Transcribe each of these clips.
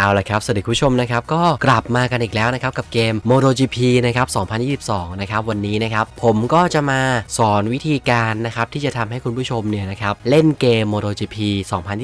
เอาละครับ สวัสดีคุณผู้ชมนะครับ ก็กลับมากันอีกแล้วนะครับ กับเกม MotoGP นะครับ 2022 นะครับ วันนี้นะครับ ผมก็จะมาสอนวิธีการนะครับ ที่จะทำให้คุณผู้ชมเนี่ยนะครับ เล่นเกม MotoGP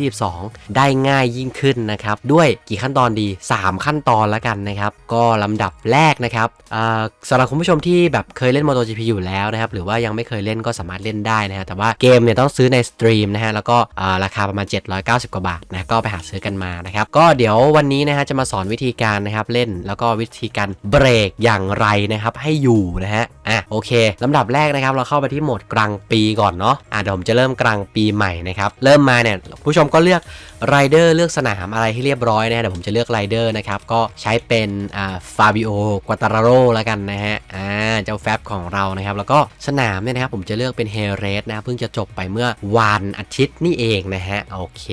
2022 ได้ง่ายยิ่งขึ้นนะครับ ด้วยกี่ขั้นตอนดี 3 ขั้นตอนแล้วกันนะครับ ก็ลำดับแรกนะครับอ่าสำหรับคุณผู้ชมที่แบบเคยเล่น MotoGP อยู่แล้วนะครับ หรือว่ายังไม่เคยเล่นก็สามารถเล่นได้นะฮะแต่ว่าเกมเนี่ยต้องซื้อในสตรีมนะฮะแล้วก็อ่าราคาประมาณ 790 กว่าบาทนะก็ไปหาซื้อกันมานะครับก็เดี๋ยววันนี้นะฮะจะมาสอนวิธีการนะครับเล่นแล้วก็วิธีการเบรกอย่างไรนะครับให้อยู่นะฮะ อะโอเคลำดับแรกนะครับเราเข้าไปที่โหมดกลางปีก่อนเนาะอะเดี๋ยวผมจะเริ่มกลางปีใหม่นะครับเริ่มมาเนี่ยผู้ชมก็เลือกไรเดอร์เลือกสนามอะไรให้เรียบร้อยนะฮะเดี๋ยวผมจะเลือกไรเดอร์นะครับก็ใช้เป็นอ่าฟาบิโอกวาตาโรแล้วกันนะฮะอ่าเจ้าแฟบของเรานะครับแล้วก็สนามเนี่ยนะครับผมจะเลือกเป็นเฮเรสนะเพิ่งจะจบไปเมื่อวันอาทิตย์นี่เองนะฮะโอเค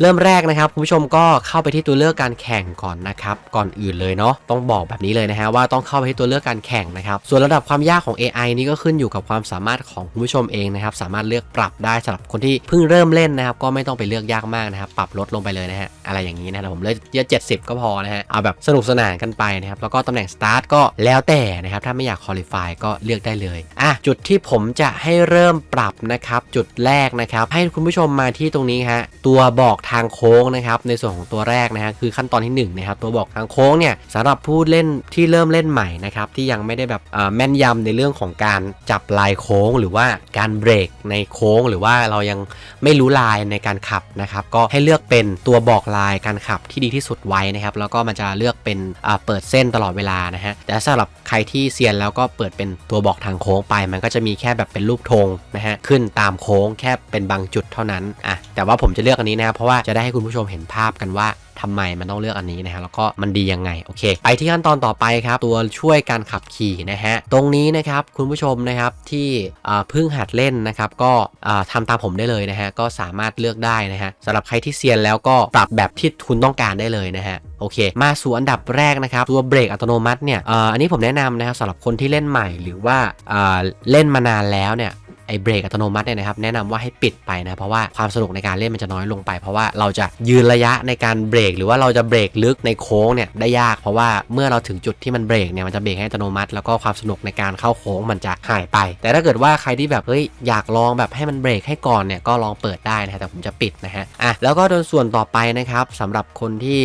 เริ่มแรกนะครับคุณผู้ชมก็เข้าไปที่ตัวเลือกการแข่งก่อนนะครับก่อนอื่นเลยเนาะต้องบอกแบบนี้เลยนะฮะว่าต้องเข้าไปที่ตัวเลือกการแข่งนะครับส่วนระดับความยากของ AI นี่ก็ขึ้นอยู่กับความสามารถของคุณผู้ชมเองนะครับ สามารถเลือกปรับได้สำหรับคนที่เพิ่งเริ่มเล่นนะครับ ก็ไม่ต้องไปเลือกยากมากนะครับ ปรับลดลงไปเลยนะฮะ อะไรอย่างนี้นะแต่ผมเลือกเยอะ70 ก็พอนะฮะ เอาแบบสนุกสนานกันไปนะครับ แล้วก็ตำแหน่งสตาร์ทก็แล้วแต่นะครับ ถ้าไม่อยากคอลี่ฟายก็เลือกได้เลย อะ จุดที่ผมจะให้เริ่มปรับนะครับ จุดแรกนะครับ ให้คุณผู้ชมมาที่ตรงนี้ฮะ ตัวบอกทางโค้งนะครับ ในส่วนของตัวแรกนะฮะ คือขั้นตอนที่หนึ่งนะครับ ตัวบอกทางโค้งเนี่ยสำหรับผู้เล่นที่เริ่มเล่นใหม่นะครับ ที่ยังไม่ได้แบบแม่นยำในเรื่องของการจับลายโค้ง หรือว่าการเบรกในโค้ง หรือว่าเรายังไม่รู้ลายในการขับนะครับก็ให้เลือกเป็นตัวบอกลายการขับที่ดีที่สุดไว้นะครับแล้วก็มันจะเลือกเป็นอ่าเปิดเส้นตลอดเวลานะฮะแต่สำหรับใครที่เซียนแล้วก็เปิดเป็นตัวบอกทางโค้งไป มันก็จะมีแค่แบบเป็นรูปธงนะฮะขึ้นตามโค้งแค่เป็นบางจุดเท่านั้นอะแต่ว่าผมจะเลือกอันนี้นะครับเพราะว่าจะได้ให้คุณผู้ชมเห็นภาพกันว่า ทำไมมันต้องเลือกอันนี้นะฮะแล้วก็มันดียังไงโอเค ไปที่ขั้นตอนต่อไปครับ ตัวช่วยการขับขี่นะฮะตรงนี้นะครับคุณผู้ชมนะครับที่เพิ่งหัดเล่นนะครับก็อ่าทำตามผมได้เลยนะฮะก็สามารถเลือกได้นะฮะสำหรับใครที่เซียนแล้วก็ปรับแบบที่คุณต้องการได้เลยนะฮะโอเค มาสู่อันดับแรกนะครับ ตัวเบรกอัตโนมัติเนี่ยอันนี้ผมแนะนำนะครับสำหรับคนที่เล่นใหม่หรือว่าเล่นมานานแล้วเนี่ย ไอ้เบรกอัตโนมัติเนี่ยนะครับแนะนำว่าให้ปิดไปนะเพราะว่าความสนุกในการเล่นมันจะน้อยลงไป เพราะว่าเราจะยืนระยะในการเบรก หรือว่าเราจะเบรกลึกในโค้งเนี่ยได้ยากเพราะว่าเมื่อเราถึงจุดที่มันเบรกเนี่ยมันจะเบรกให้อัตโนมัติ แล้วก็ความสนุกในการเข้าโค้งมันจะหายไป แต่ถ้าเกิดว่าใครที่แบบเฮ้ยอยากลองแบบให้มันเบรกให้ก่อนเนี่ยก็ลองเปิดได้นะแต่ผมจะปิดนะฮะอะแล้วก็โดยส่วนต่อไปนะครับสำหรับคนที่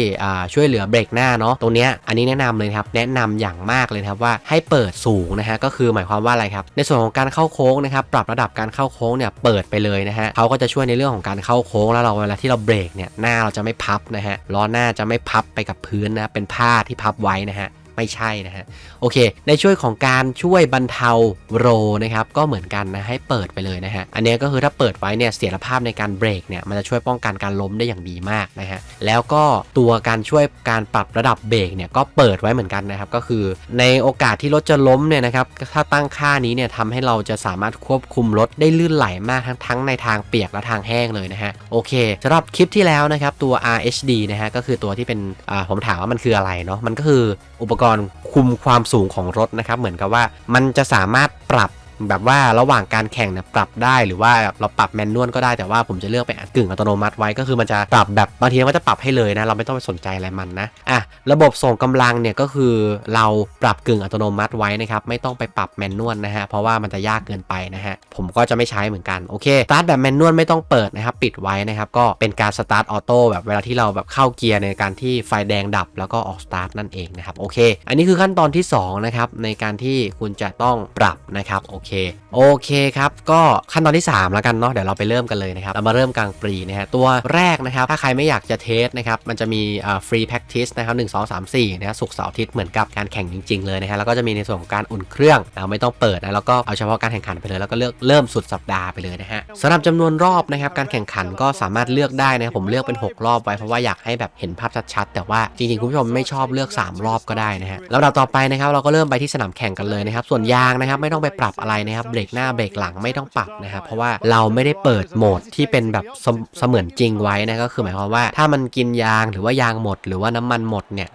ช่วยเหลือเบรกหน้าเนาะตรงเนี้ยอันนี้แนะนำเลยครับแนะนำอย่างมากเลยครับว่าให้เปิดสูงนะฮะก็คือหมายความว่าอะไรครับในส่วนของการเข้าโค้งนะครับปรับระดับการเข้าโค้งเนี่ยเปิดไปเลยนะฮะเขาก็จะช่วยในเรื่องของการเข้าโค้งแล้วเราเวลาที่เราเบรกเนี่ยหน้าเราจะไม่พับนะฮะล้อหน้าจะไม่พับไปกับพื้นนะเป็นผ้าที่พับไว้นะฮะ ไม่ใช่นะฮะโอเค ในช่วยของการช่วยบรรเทาโรนะครับก็เหมือนกันนะให้เปิดไปเลยนะฮะอันนี้ก็คือถ้าเปิดไว้เนี่ยเสียรภาพในการเบรกเนี่ยมันจะช่วยป้องกันการล้มได้อย่างดีมากนะฮะแล้วก็ตัวการช่วยการปรับระดับเบรกเนี่ยก็เปิดไว้เหมือนกันนะครับก็คือในโอกาสที่รถจะล้มเนี่ยนะครับถ้าตั้งค่านี้เนี่ยทำให้เราจะสามารถควบคุมรถได้ลื่นไหลมากทั้งทั้งในทางเปียกและทางแห้งเลยนะฮะโอเคสำหรับคลิปที่แล้วนะครับตัว RHD นะฮะก็คือตัวที่เป็นอ่าผมถามว่ามันคืออะไรเนาะมันก็คืออุปกรณ์คุมความสูงของรถนะครับ เหมือนกับว่ามันจะสามารถปรับ แบบว่าระหว่างการแข่งเนี่ยปรับได้หรือว่าเราปรับแมนนวลก็ได้แต่ว่าผมจะเลือกเป็นกึ่งอัตโนมัติไว้ก็คือมันจะปรับแบบบางทีมันจะปรับให้เลยนะ เราไม่ต้องไปสนใจอะไรมันนะอะระบบส่งกำลังเนี่ยก็คือเราปรับกึ่งอัตโนมัติไว้นะครับไม่ต้องไปปรับแมนนวลนะฮะเพราะว่ามันจะยากเกินไปนะฮะผมก็จะไม่ใช้เหมือนกันโอเคสตาร์ทแบบแมนนวลไม่ต้องเปิดนะครับปิดไว้นะครับก็เป็นการสตาร์ทออโต้แบบเวลาที่เราแบบเข้าเกียร์ในการที่ไฟแดงดับแล้วก็ออกสตาร์ทนั่นเองนะครับโอเค อันนี้คือขั้นตอนที่สองนะครับในการที่คุณจะต้องปรับนะครับโอเคโอเคครับก็ขั้นตอนที่ 3 แล้วกันเนาะเดี๋ยวเราไปเริ่มกันเลยนะครับเรามาเริ่มกลางปรีนะฮะตัวแรกนะครับถ้าใครไม่อยากจะเทสนะครับมันจะมีฟรีแพ็กทิสนะครับหนึ่งสองสามสี่นะฮะศุกเสาร์อาทิตย์เหมือนกับการแข่งจริง ๆ เลยนะฮะแล้วก็จะมีในส่วนของการอุ่นเครื่องเราไม่ต้องเปิดนะแล้วก็เอาเฉพาะการแข่งขันไปเลยแล้วก็เลือกเริ่มสุดสัปดาห์ไปเลยนะฮะสำหรับจำนวนรอบนะครับการแข่งขันก็สามารถเลือกได้นะครับผมเลือกเป็น 6 รอบไว้เพราะว่าอยากให้แบบเห็นภาพชัดๆแต่ว่าจริงๆคุณผู้ชมไม่ชอบเลือก 3 รอบก็ได้นะฮะลำดับต่อไปนะครับเราก็เริ่มไปที่สนามแข่งกันเลยนะครับส่วนยางนะครับไม่ต้องไปปรับอะไรนะครับเบรกหน้าเบรกหลังไม่ต้องปรับนะครับเพราะว่าเราไม่ได้เปิดโหมดที่เป็นแบบเสมเสมือนจริงไว้นะก็คือหมายความว่าถ้ามันกินยางหรือว่ายางหมด หรือว่าน้ำมันหมดเนี่ย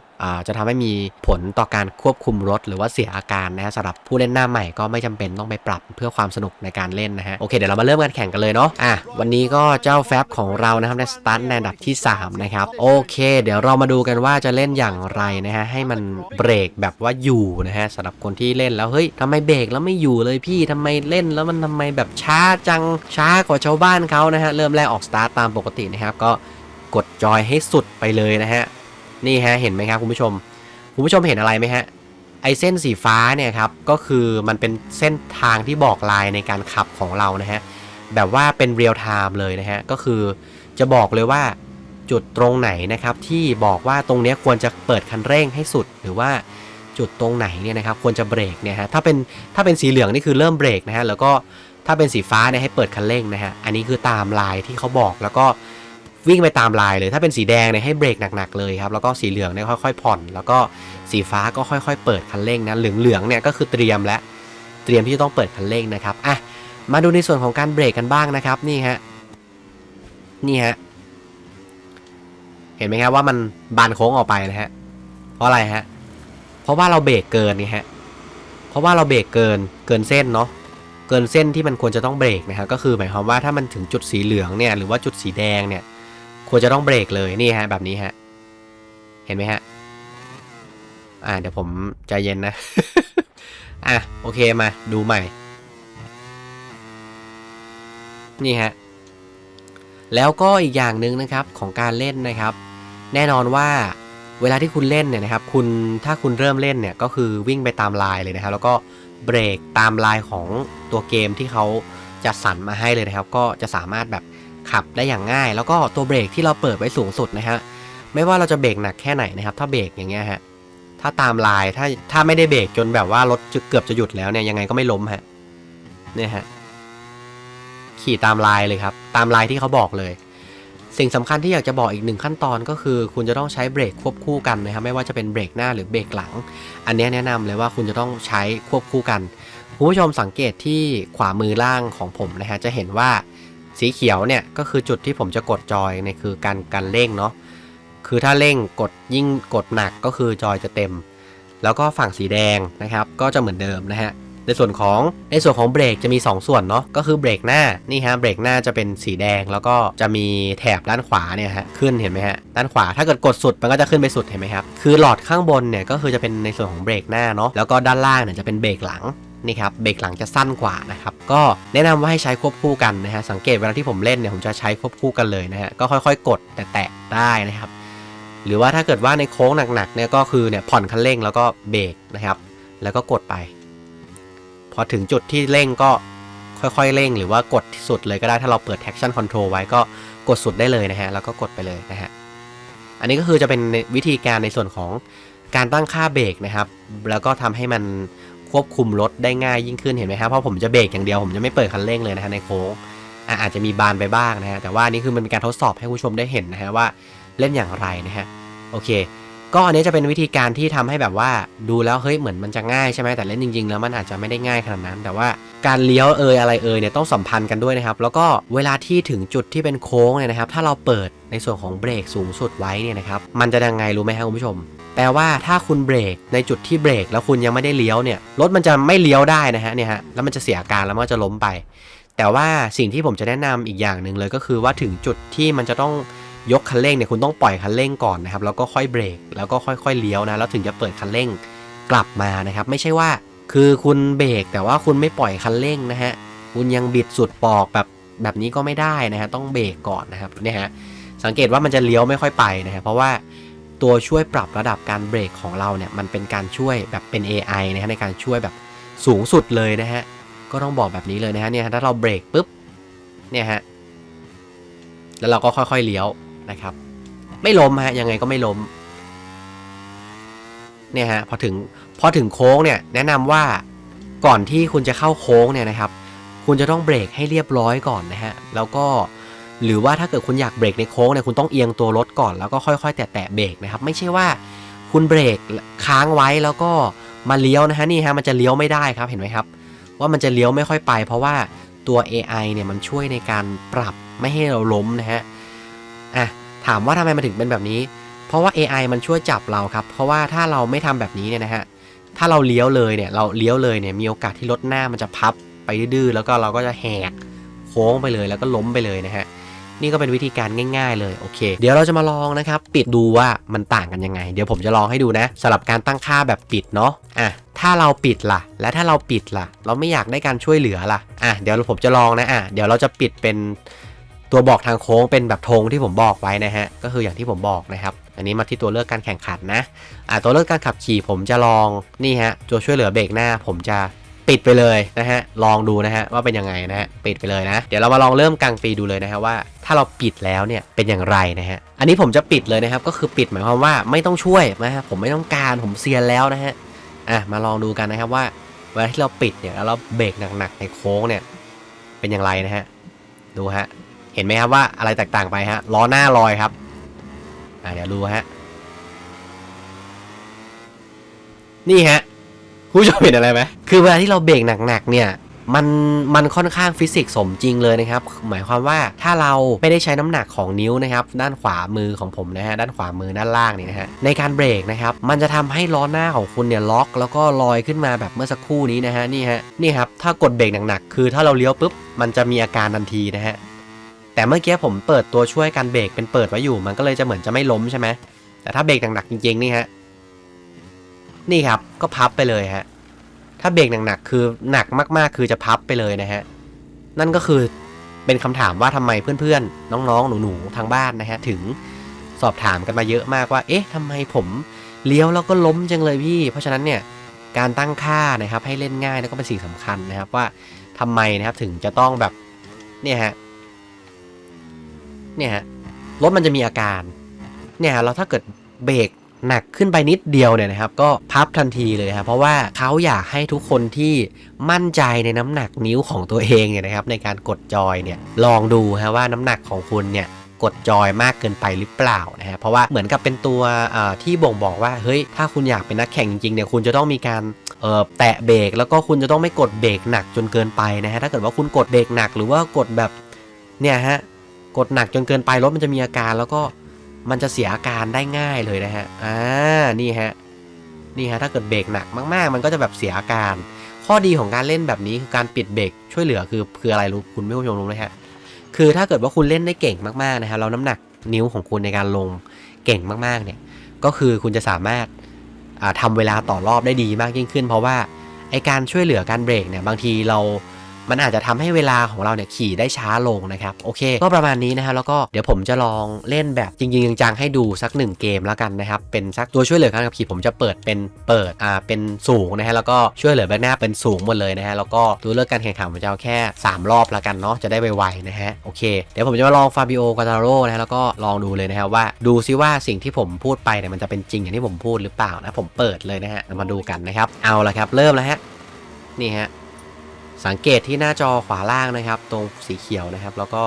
จะทำให้มีผลต่อการควบคุมรถหรือว่าเสียอาการนะฮะสำหรับผู้เล่นหน้าใหม่ก็ไม่จำเป็นต้องไปปรับเพื่อความสนุกในการเล่นนะฮะโอเคเดี๋ยวเรามาเริ่มการแข่งกันเลยเนาะอะวันนี้ก็เจ้าแฟบของเรานะครับในสตาร์ทในอันดับที่สามนะครับโอเค เดี๋ยวเรามาดูกันว่าจะเล่นอย่างไรนะฮะให้มันเบรกแบบว่าอยู่นะฮะสำหรับคนที่เล่นแล้วเฮ้ยทำไมเบรกแล้วไม่อยู่เลยพี่ทำไมเล่นแล้วมันทำไมแบบช้าจังช้ากว่าชาวบ้านเขานะฮะเริ่มแรกออกสตาร์ทตามปกตินะครับก็กดจอยให้สุดไปเลยนะฮะ นี่ฮะเห็นไหมครับคุณผู้ชม คุณผู้ชมเห็นอะไรไหมฮะไอเส้นสีฟ้าเนี่ยครับก็คือมันเป็นเส้นทางที่บอกลายในการขับของเรานะฮะแบบว่าเป็นเรียลไทม์เลยนะฮะก็คือจะบอกเลยว่าจุดตรงไหนนะครับที่บอกว่าตรงเนี้ยควรจะเปิดคันเร่งให้สุด หรือว่าจุดตรงไหนเนี่ยนะครับควรจะเบรกเนี่ยฮะถ้าเป็นถ้าเป็นสีเหลืองนี่คือเริ่มเบรกนะฮะแล้วก็ถ้าเป็นสีฟ้าเนี่ยให้เปิดคันเร่งนะฮะอันนี้คือตามลายที่เขาบอกแล้วก็ วิ่งไปตามลายเลย ถ้าเป็นสีแดงเนี่ยให้เบรกหนักๆเลยครับ แล้วก็สีเหลืองเนี่ยค่อยๆผ่อน แล้วก็สีฟ้าก็ค่อยๆ เปิดคันเร่งนะ เหลืองๆเนี่ยก็คือเตรียมและเตรียมที่จะต้องเปิดคันเร่งนะครับอะมาดูในส่วนของการเบรกกันบ้างนะครับ นี่ฮะ นี่ฮะ เห็นไหมครับว่ามันบานโค้งออกไปนะฮะ เพราะอะไรฮะ เพราะว่าเราเบรกเกินนี่ฮะ เพราะว่าเราเบรกเกิน เกินเส้นเนาะ เกินเส้นที่มันควรจะต้องเบรกนะครับ ก็คือหมายความว่าถ้ามันถึงจุดสีเหลืองเนี่ย หรือว่าจุดสีแดงเนี่ย ควรจะต้องเบรกเลยนี่ฮะแบบนี้ฮะ เห็นไหมฮะ อ่าเดี๋ยวผมใจเย็นนะ อะโอเคมาดูใหม่ นี่ฮะ แล้วก็อีกอย่างหนึ่งนะครับของการเล่นนะครับ แน่นอนว่าเวลาที่คุณเล่นเนี่ยนะครับ คุณถ้าคุณเริ่มเล่นเนี่ยก็คือวิ่งไปตามลายเลยนะครับ แล้วก็เบรกตามลายของตัวเกมที่เขาจัดสรรมาให้เลยนะครับ ก็จะสามารถแบบ ขับได้อย่างง่าย แล้วก็ตัวเบรกที่เราเปิดไว้สูงสุดนะฮะไม่ว่าเราจะเบรกหนักแค่ไหนนะครับ ถ้าเบรกอย่างเงี้ยฮะถ้าตามลายถ้าถ้าไม่ได้เบรกจนแบบว่ารถจะเกือบจะหยุดแล้วเนี่ยยังไงก็ไม่ล้มฮะเนี่ยฮะขี่ตามลายเลยครับ ตามลายที่เขาบอกเลย สิ่งสำคัญที่อยากจะบอกอีกหนึ่งขั้นตอนก็คือ คุณจะต้องใช้เบรกควบคู่กันนะครับ ไม่ว่าจะเป็นเบรกหน้าหรือเบรกหลัง อันนี้แนะนำเลยว่าคุณจะต้องใช้ควบคู่กันคุณผู้ชมสังเกตที่ขวามือล่างของผมนะฮะจะเห็นว่า สีเขียวเนี่ยก็คือจุดที่ผมจะกดจอยในคือการการเร่งเนาะคือถ้าเร่งกดยิ่งกดหนักก็คือจอยจะเต็ม แล้วก็ฝั่งสีแดงนะครับก็จะเหมือนเดิมนะฮะในส่วนของในส่วนของเบรกจะมี 2 ส่วนเนาะก็คือเบรกหน้านี่ฮะเบรกหน้าจะเป็นสีแดงแล้วก็จะมีแถบด้านขวาเนี่ยฮะขึ้นเห็นไหมฮะด้านขวาถ้าเกิดกดสุดมันก็จะขึ้นไปสุดเห็นไหมครับคือหลอดข้างบนเนี่ยก็คือจะเป็นในส่วนของเบรกหน้าเนาะแล้วก็ด้านล่างเนี่ยจะเป็นเบรกหลัง นี่ครับเบรกหลังจะสั้นกว่านะครับ ก็แนะนำว่าให้ใช้ควบคู่กันนะฮะสังเกตเวลาที่ผมเล่นเนี่ยผมจะใช้ควบคู่กันเลยนะฮะก็ค่อยๆ กดแต่แตะได้นะครับ หรือว่าถ้าเกิดว่าในโค้งหนักๆเนี่ยก็คือเนี่ยผ่อนคันเร่งแล้วก็เบรกนะครับ แล้วก็กดไป พอถึงจุดที่เร่งก็ค่อยๆเร่ง หรือว่ากดที่สุดเลยก็ได้ถ้าเราเปิด traction control ไว้ก็กดสุดได้เลยนะฮะแล้วก็กดไปเลยนะฮะอันนี้ก็คือจะเป็นวิธีการในส่วนของการตั้งค่าเบรกนะครับ แล้วก็ทำให้มัน ควบคุมรถได้ง่ายยิ่งขึ้นเห็นไหมครับเพราะผมจะเบรกอย่างเดียวผมจะไม่เปิดคันเร่งเลยนะฮะในโค้งอาจจะมีบานไปบ้างนะฮะแต่ว่านี่คือมันเป็นการทดสอบให้ผู้ชมได้เห็นนะฮะว่าเล่นอย่างไรนะฮะโอเค ก็อันนี้จะเป็นวิธีการที่ทำให้แบบว่าดูแล้วเฮ้ยเหมือนมันจะง่ายใช่ไหมแต่เล่นจริงๆ แล้วมันอาจจะไม่ได้ง่ายขนาดนั้น แต่ว่าการเลี้ยวเอยอะไรเอยเนี่ยต้องสัมพันธ์กันด้วยนะครับ แล้วก็เวลาที่ถึงจุดที่เป็นโค้งเนี่ยนะครับ ถ้าเราเปิดในส่วนของเบรกสูงสุดไว้เนี่ยนะครับมันจะยังไงรู้ไหมครับคุณผู้ชม แปลว่าถ้าคุณเบรกในจุดที่เบรกแล้วคุณยังไม่ได้เลี้ยวเนี่ยรถมันจะไม่เลี้ยวได้นะฮะเนี่ยฮะแล้วมันจะเสียอาการแล้วมันจะล้มไป แต่ว่าสิ่งที่ผมจะแนะนำอีกอย่างหนึ่งเลยก็คือว่าถึงจุดที่มันจะต้อง ยกคันเร่งเนี่ยคุณต้องปล่อยคันเร่งก่อนนะครับแล้วก็ค่อยเบรกแล้วก็ค่อยๆเลี้ยวนะแล้วถึงจะเปิดคันเร่งกลับมานะครับไม่ใช่ว่า คือคุณเบรกแต่ว่าคุณไม่ปล่อยคันเร่งนะฮะคุณยังบิดสุดปอกแบบแบบนี้ก็ไม่ได้นะฮะต้องเบรกก่อนนะครับเนี่ยฮะสังเกตว่ามันจะเลี้ยวไม่ค่อยไปนะฮะเพราะว่าตัวช่วยปรับระดับการเบรกของเราเนี่ยมันเป็นการช่วยแบบเป็น AI นะฮะในการช่วยแบบสูงสุดเลยนะฮะก็ต้องบอกแบบนี้เลยนะฮะเนี่ยถ้าเราเบรกปุ๊บเนี่ยฮะแล้วเราก็ค่อยๆเลี้ยว นะครับ ไม่ล้มฮะยังไงก็ไม่ล้มเนี่ยฮะพอถึงพอถึงโค้งเนี่ยแนะนำว่าก่อนที่คุณจะเข้าโค้งเนี่ยนะครับ คุณจะต้องเบรกให้เรียบร้อยก่อนนะฮะแล้วก็หรือว่าถ้าเกิดคุณอยากเบรกในโค้งเนี่ยคุณต้องเอียงตัวรถก่อนแล้วก็ค่อยๆ แตะๆเบรกนะครับ ไม่ใช่ว่าคุณเบรกค้างไว้แล้วก็มาเลี้ยวนะฮะนี่ฮะมันจะเลี้ยวไม่ได้ครับเห็นไหมครับ ว่ามันจะเลี้ยวไม่ค่อยไป เพราะว่าตัว AI เนี่ยมันช่วยในการปรับไม่ให้เราล้มนะฮะ อะถามว่าทำไมมันถึงเป็นแบบนี้ เพราะว่า AI มันช่วยจับเราครับ เพราะว่าถ้าเราไม่ทำแบบนี้เนี่ยนะฮะถ้าเราเลี้ยวเลยเนี่ยเราเลี้ยวเลยเนี่ยมีโอกาสที่รถหน้ามันจะพับไปดื้อแล้วก็เราก็จะแหกโค้งไปเลยแล้วก็ล้มไปเลยนะฮะนี่ก็เป็นวิธีการง่าย ๆ เลยโอเค เดี๋ยวเราจะมาลองนะครับ ปิดดูว่ามันต่างกันยังไง เดี๋ยวผมจะลองให้ดูนะสำหรับการตั้งค่าแบบปิดเนาะอะถ้าเราปิดล่ะ และถ้าเราปิดล่ะ เราไม่อยากได้การช่วยเหลือล่ะอะเดี๋ยวผมจะลองนะอะเดี๋ยวเราจะปิดเป็น ตัวบอกทางโค้งเป็นแบบธงที่ผมบอกไว้นะฮะก็คืออย่างที่ผมบอกนะครับอันนี้มาที่ตัวเลือกการแข่งขันนะอะตัวเลือกการขับขี่ผมจะลองนี่ฮะตัวช่วยเหลือเบรกหน้า ผมจะปิดไปเลยนะฮะลองดูนะฮะว่าเป็นยังไงนะฮะปิดไปเลยนะ เดี๋ยวเรามาลองเริ่มกลางปีดูเลยนะฮะว่า ถ้าเราปิดแล้วเนี่ยเป็นอย่างไรนะฮะอันนี้ผมจะปิดเลยนะครับก็คือปิดหมายความว่าไม่ต้องช่วยนะฮะผมไม่ต้องการผมเซียนแล้วนะฮะอะมาลองดูกันนะครับว่าเวลาที่เราปิดเนี่ยแล้วเราเบรกหนักๆในโค้งเนี่ยเป็นอย่างไรนะฮะดูฮะ เห็นไหมครับว่าอะไรแตกต่างไปฮะล้อหน้าลอยครับอะเดี๋ยวดูฮะนี่ฮะคุณผู้ชมเห็นอะไรไหมคือเวลาที่เราเบรกหนักๆเนี่ยมันมันค่อนข้างฟิสิกส์สมจริงเลยนะครับ หมายความว่าถ้าเราไม่ได้ใช้น้ำหนักของนิ้วนะครับ ด้านขวามือของผมนะฮะด้านขวามือด้านล่างนี่นะฮะในการเบรกนะครับ มันจะทำให้ล้อหน้าของคุณเนี่ยล็อก แล้วก็ลอยขึ้นมาแบบเมื่อสักครู่นี้นะฮะนี่ฮะนี่ครับถ้ากดเบรกหนักๆคือถ้าเราเลี้ยวปุ๊บมันจะมีอาการทันทีนะฮะ แต่เมื่อกี้ผมเปิดตัวช่วยการเบรกเป็นเปิดไว้อยู่ มันก็เลยจะเหมือนจะไม่ล้มใช่ไหมแต่ถ้าเบรกหนักๆจริงๆนี่ฮะนี่ครับก็พับไปเลยฮะถ้าเบรกหนักๆคือหนักมากๆ คือจะพับไปเลยนะฮะนั่นก็คือเป็นคำถามว่าทำไมเพื่อนๆ น้องๆ หนูๆ ทางบ้านนะฮะ ถึงสอบถามกันมาเยอะมากว่า เอ๊ะทำไมผมเลี้ยวแล้วก็ล้มจังเลยพี่ เพราะฉะนั้นเนี่ย การตั้งค่านะครับให้เล่นง่ายแล้วก็เป็นสิ่งสำคัญนะครับว่าทำไมนะครับถึงจะต้องแบบเนี่ยฮะ เนี่ยฮะรถมันจะมีอาการเนี่ยฮะเราถ้าเกิดเบรกหนักขึ้นไปนิดเดียวเนี่ยนะครับ ก็พับทันทีเลยครับเพราะว่าเขาอยากให้ทุกคนที่มั่นใจในน้ำหนักนิ้วของตัวเองเนี่ยนะครับ ในการกดจอยเนี่ยลองดูฮะว่าน้ำหนักของคุณเนี่ยกดจอยมากเกินไปหรือเปล่านะฮะเพราะว่าเหมือนกับเป็นตัวที่บ่งบอกว่าเฮ้ยถ้าคุณอยากเป็นนักแข่งจริงๆเนี่ยคุณจะต้องมีการแตะเบรกแล้วก็คุณจะต้องไม่กดเบรกหนักจนเกินไปนะฮะถ้าเกิดว่าคุณกดเบรกหนักหรือว่ากดแบบเนี่ยฮะ กดหนักจนเกินไปรถมันจะมีอาการแล้วก็มันจะเสียอาการได้ง่ายเลยนะฮะ อ่า นี่ฮะ นี่ฮะ ถ้าเกิดเบรกหนักมากๆ มันก็จะแบบเสียอาการ ข้อดีของการเล่นแบบนี้คือการปิดเบรกช่วยเหลือคือคืออะไรรู้คุณไม่ผู้ชมรู้ไหมฮะ คือถ้าเกิดว่าคุณเล่นได้เก่งมากๆนะฮะแล้วน้ำหนักนิ้วของคุณในการลงเก่งมากๆ เนี่ย ก็คือคุณจะสามารถาทำเวลาต่อรอบได้ดีมากยิ่งขึ้น เพราะว่าไอการช่วยเหลือการเบรกเนี่ยบางทีเรา มันอาจจะทำให้เวลาของเราเนี่ยขี่ได้ช้าลงนะครับโอเค ก็ประมาณนี้นะฮะแล้วก็เดี๋ยวผมจะลองเล่นแบบจริงๆจังๆให้ดูสักหนึ่งเกมแล้วกันนะครับเป็นสักตัวช่วยเหลือการขับขี่ผมจะเปิดเป็นเปิดอ่าเป็นสูงนะฮะแล้วก็ช่วยเหลือแบ็คหน้าเป็นสูงหมดเลยนะฮะแล้วก็ตัวเลือกการแข่งขันผมจะเอาแค่ 3 รอบแล้วกันเนาะจะได้ไวๆนะฮะโอเคเดี๋ยวผมจะมาลองฟาบิโอกาตาโร่นะฮะแล้วก็ลองดูเลยนะฮะว่าดูซิว่าสิ่งที่ผมพูดไปเนี่ยมันจะเป็นจริงอย่างที่ผมพูดหรือเปล่านะผมเปิดเลยนะฮะมาดูกันนะครับเอาละครับเริ่มแล้วฮะนี่ฮะ สังเกตที่หน้าจอขวาล่างนะครับ ตรงสีเขียวนะครับ แล้วก็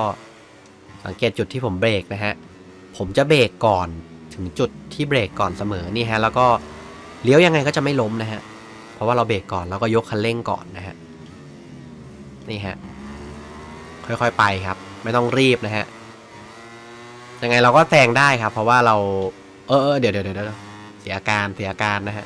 สังเกตจุดที่ผมเบรกนะฮะผมจะเบรกก่อนถึงจุดที่เบรกก่อนเสมอนี่ฮะแล้วก็เลี้ยวยังไงก็จะไม่ล้มนะฮะเพราะว่าเราเบรกก่อนแล้วก็ยกคันเร่งก่อนนะฮะนี่ฮะค่อยๆไปครับ ไม่ต้องรีบนะฮะยังไงเราก็แซงได้ครับ เพราะว่าเราเออเดี๋ยวเดี๋ยวเดี๋ยวเสียอาการเสียอาการนะฮะ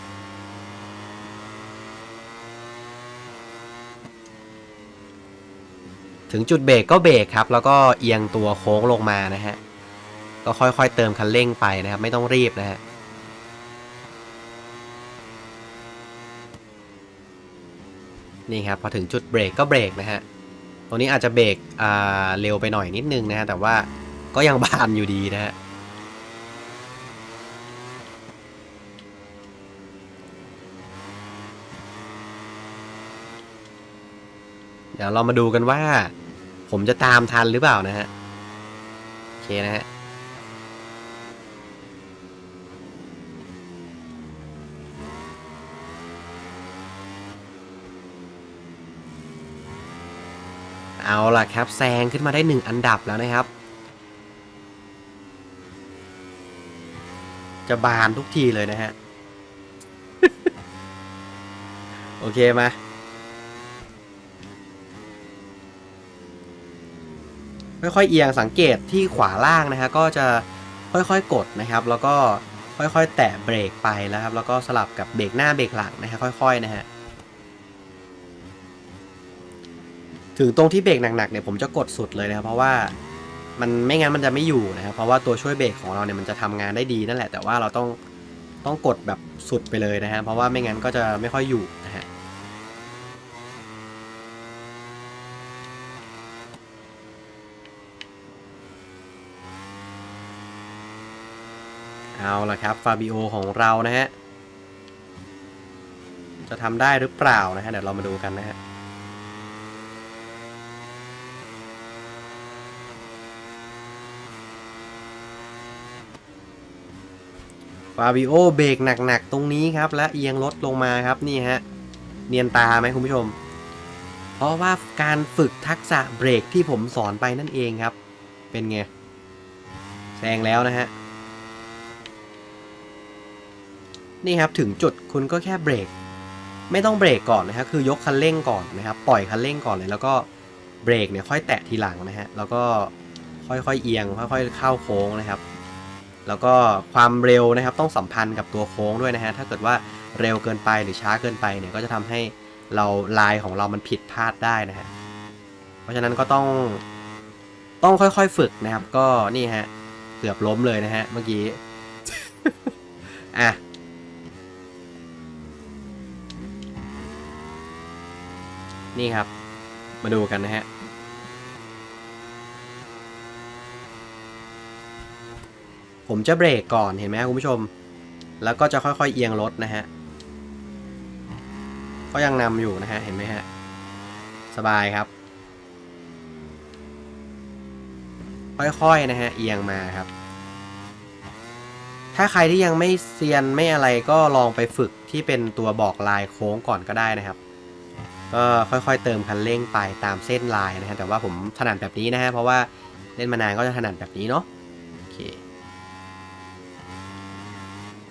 ถึงจุดเบรกก็เบรกครับ แล้วก็เอียงตัวโค้งลงมานะฮะ ก็ค่อยๆเติมคันเร่งไปนะครับ ไม่ต้องรีบนะฮะนี่ครับพอถึงจุดเบรกก็เบรกนะฮะตรงนี้อาจจะเบรกเร็วไปหน่อยนิดนึงนะฮะแต่ว่าก็ยังบานอยู่ดีนะฮะเดี๋ยวเรามาดูกันว่า ผมจะตามทันหรือเปล่านะฮะ โอเคนะฮะ เอาล่ะครับแซงขึ้นมาได้หนึ่งอันดับแล้วนะครับ จะบานทุกทีเลยนะฮะ โอเคมา ค่อยๆเอียงสังเกตที่ขวาล่างนะฮะก็จะค่อยๆกดนะครับ แล้วก็ค่อยๆ แตะเบรกไปแล้วครับ แล้วก็สลับกับเบรกหน้าเบรกหลังนะฮะค่อยๆนะฮะถึงตรงที่เบรกหนักๆเนี่ยผมจะกดสุดเลยนะครับ เพราะว่ามันไม่งั้นมันจะไม่อยู่นะครับ เพราะว่าตัวช่วยเบรกของเราเนี่ยมันจะทำงานได้ดีนั่นแหละแต่ว่าเราต้องต้องกดแบบสุดไปเลยนะฮะเพราะว่าไม่งั้นก็จะไม่ค่อยอยู่นะฮะ เอาละครับฟาบิโอของเรานะฮะ จะทำได้หรือเปล่านะฮะ เดี๋ยวเรามาดูกันนะฮะฟาบิโอเบรกหนักๆ ตรงนี้ครับ และเอียงรถลงมาครับนี่ฮะ เนียนตาไหมคุณผู้ชม เพราะว่าการฝึกทักษะเบรกที่ผมสอนไปนั่นเองครับ เป็นไงแซงแล้วนะฮะ นี่ครับถึงจุดคุณก็แค่เบรก ไม่ต้องเบรกก่อนนะครับคือยกคันเร่งก่อนนะครับ ปล่อยคันเร่งก่อนเลย แล้วก็เบรกเนี่ยค่อยแตะทีหลังนะฮะแล้วก็ค่อยๆเอียงค่อยๆเข้าโค้งนะครับ แล้วก็ความเร็วนะครับต้องสัมพันธ์กับตัวโค้งด้วยนะฮะถ้าเกิดว่าเร็วเกินไปหรือช้าเกินไปเนี่ยก็จะทำให้เราลายของเรามันผิดพลาดได้นะฮะเพราะฉะนั้นก็ต้องต้องค่อยๆฝึกนะครับ ก็นี่ฮะเกือบล้มเลยนะฮะเมื่อกี้อะ นี่ครับ มาดูกันนะฮะ ผมจะเบรกก่อนเห็นไหมครับคุณผู้ชม แล้วก็จะค่อยๆเอียงรถนะฮะ ก็ยังนำอยู่นะฮะ เห็นไหมฮะ สบายครับ ค่อยๆนะฮะ เอียงมาครับถ้าใครที่ยังไม่เซียนไม่อะไรก็ลองไปฝึกที่เป็นตัวบอกลายโค้งก่อนก็ได้นะครับ ก็ค่อยๆเติมคันเร่งไปตามเส้นลายนะฮะแต่ว่าผมถนัดแบบนี้นะฮะเพราะว่าเล่นมานานก็จะถนัดแบบนี้เนาะโอเค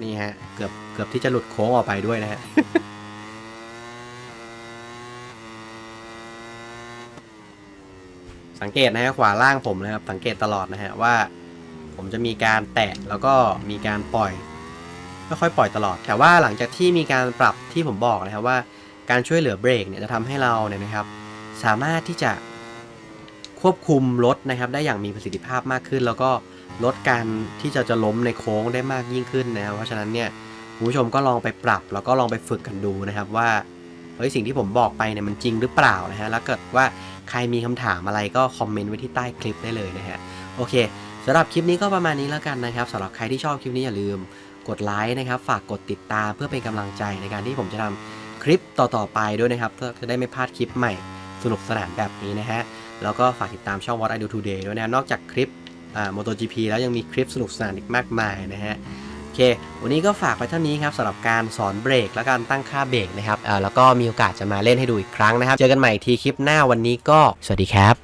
นี่ฮะเกือบเกือบที่จะหลุดโค้งออกไปด้วยนะฮะสังเกตนะฮะขวาล่างผมนะครับสังเกตตลอดนะฮะว่า ผมจะมีการแตะแล้วก็มีการปล่อยค่อยๆปล่อยตลอด แต่ว่าหลังจากที่มีการปรับที่ผมบอกนะครับว่า การช่วยเหลือเบรกเนี่ยจะทำให้เราเนี่ยนะครับ สามารถที่จะควบคุมรถนะครับ ได้อย่างมีประสิทธิภาพมากขึ้น แล้วก็ลดการที่จะจะล้มในโค้งได้มากยิ่งขึ้นนะครับเพราะฉะนั้นเนี่ยคุณผู้ชมก็ลองไปปรับ แล้วก็ลองไปฝึกกันดูนะครับว่าเฮ้ยสิ่งที่ผมบอกไปเนี่ยมันจริงหรือเปล่านะฮะแล้วเกิดว่าใครมีคำถามอะไรก็คอมเมนต์ไว้ที่ใต้คลิปได้เลยนะฮะโอเคสำหรับคลิปนี้ก็ประมาณนี้แล้วกันนะครับสำหรับใครที่ชอบคลิปนี้อย่าลืมกดไลค์นะครับ ฝากกดติดตามเพื่อเป็นกำลังใจในการที่ผมจะทำ คลิปต่อๆไปด้วยนะครับเพื่อจะได้ไม่พลาดคลิปใหม่สนุกสนานแบบนี้นะฮะ แล้วก็ฝากติดตามช่อง What I Do Today ด้วยนะ นอกจากคลิปอ่า MotoGP แล้วยังมีคลิปสนุกสนานอีกมากมายนะฮะ โอเค วันนี้ก็ฝากไปเท่านี้ครับสำหรับการสอนเบรกและการตั้งค่าเบรกนะครับแล้วก็มีโอกาสจะมาเล่นให้ดูอีกครั้งนะครับ เจอกันใหม่ทีคลิปหน้าวันนี้ก็สวัสดีครับ